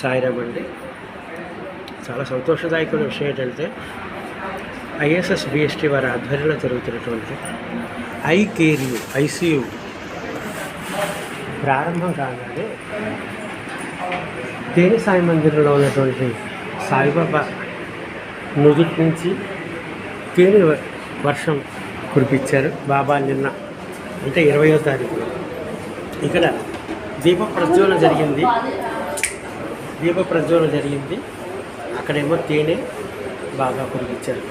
సాయిరామ్ అండి. చాలా సంతోషదాయకమైన విషయం ఏంటంటే ఐఎస్ఎస్ బిఎస్టీ వారి ఆధ్వర్యంలో జరుగుతున్నటువంటి ఐ కేర్ ఐసీయు ఐసీయూ ప్రారంభం కాగానే తేని సాయి మందిరంలో ఉన్నటువంటి సాయిబాబా నుదుటి నుంచి తేనె వర్షం కురిపించారు. బాబా నిన్న అంటే ఇరవయో తారీఖు. ఇక్కడ దీప ప్రజ్వలన జరిగింది. దీప ప్రజ్వలన జరిగింది. అక్కడేమో తేనె బాగా కురిపించారు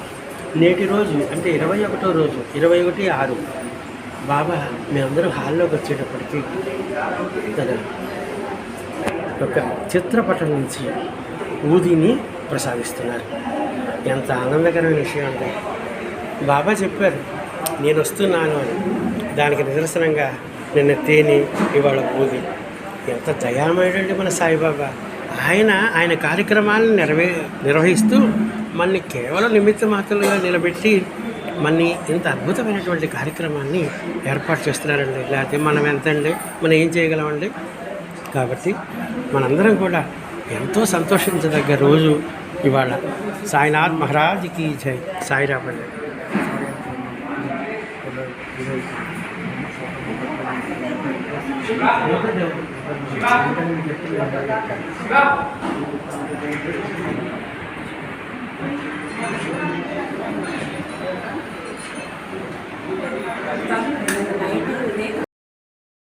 నేటి రోజు అంటే ఇరవై ఒకటో రోజు ఇరవై ఒకటి ఆరు బాబా మేమందరం హాల్లోకి వచ్చేటప్పటికి తన ఒక చిత్రపటం నుంచి ఊదిని ప్రసాదిస్తున్నారు. ఎంత ఆనందకరమైన విషయం అంటే బాబా చెప్పారు నేను వస్తున్నాను అని. దానికి నిదర్శనంగా నిన్న తేని ఇవాళ బూది. ఎంత దయామయుడండి మన సాయిబాబా. ఆయన ఆయన కార్యక్రమాలను నెరవే నిర్వహిస్తూ మనని కేవలం నిమిత్త మాత్రలుగా నిలబెట్టి మనని ఇంత అద్భుతమైనటువంటి కార్యక్రమాన్ని ఏర్పాటు చేస్తున్నారండి. లేకపోతే మనం ఎంతండి? మనం ఏం చేయగలమండి? కాబట్టి మనందరం కూడా ఎంతో సంతోషించదగ్గ రోజు ఇవాళ. సాయినాథ్ మహారాజ్కి జై. సాయిరామ్ అండి